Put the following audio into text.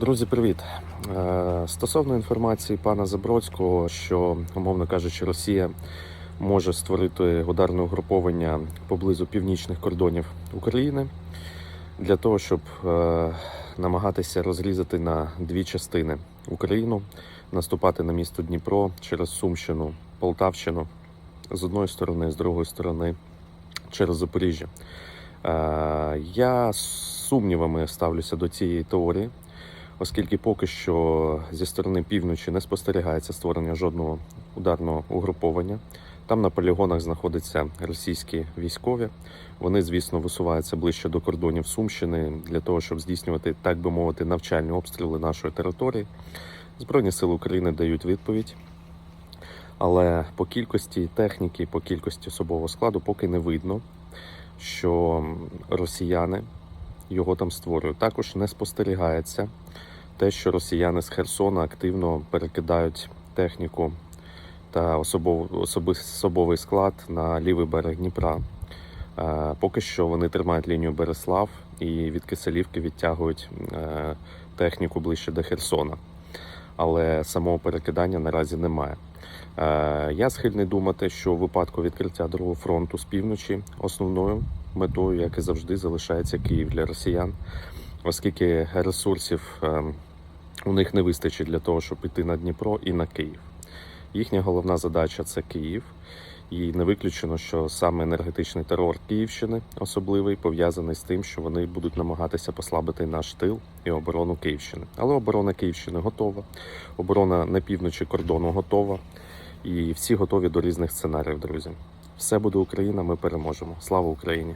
Друзі, привіт! Е, Стосовно інформації пана Забродського, що, умовно кажучи, Росія може створити ударне угруповання поблизу північних кордонів України для того, щоб е, намагатися розрізати на дві частини Україну, наступати на місто Дніпро через Сумщину, Полтавщину з одної сторони, з другої сторони через Запоріжжя. Е, Я сумнівами ставлюся до цієї теорії оскільки поки що зі сторони півночі не спостерігається створення жодного ударного угруповання. Там на полігонах знаходяться російські військові. Вони, звісно, висуваються ближче до кордонів Сумщини для того, щоб здійснювати, так би мовити, навчальні обстріли нашої території. Збройні сили України дають відповідь. Але по кількості техніки, по кількості особового складу поки не видно, що росіяни його там створюють. Також не спостерігається те, що росіяни з Херсона активно перекидають техніку та особовий склад на лівий берег Дніпра. Е, Поки що вони тримають лінію Береслав і від Киселівки відтягують е, техніку ближче до Херсона. Але самого перекидання наразі немає. Е, Я схильний думати, що у випадку відкриття другого фронту з півночі основною метою, як і завжди, залишається Київ для росіян, оскільки ресурсів е, у них не вистачить для того, щоб піти на Дніпро і на Київ. Їхня головна задача це Київ. І не виключено, що саме енергетичний терор Київщини особливий пов'язаний з тим, що вони будуть намагатися послабити наш тил і оборону Київщини. Але оборона Київщини готова, оборона на півночі кордону готова, і всі готові до різних сценаріїв, друзі. Все буде Україна, ми переможемо. Слава Україні!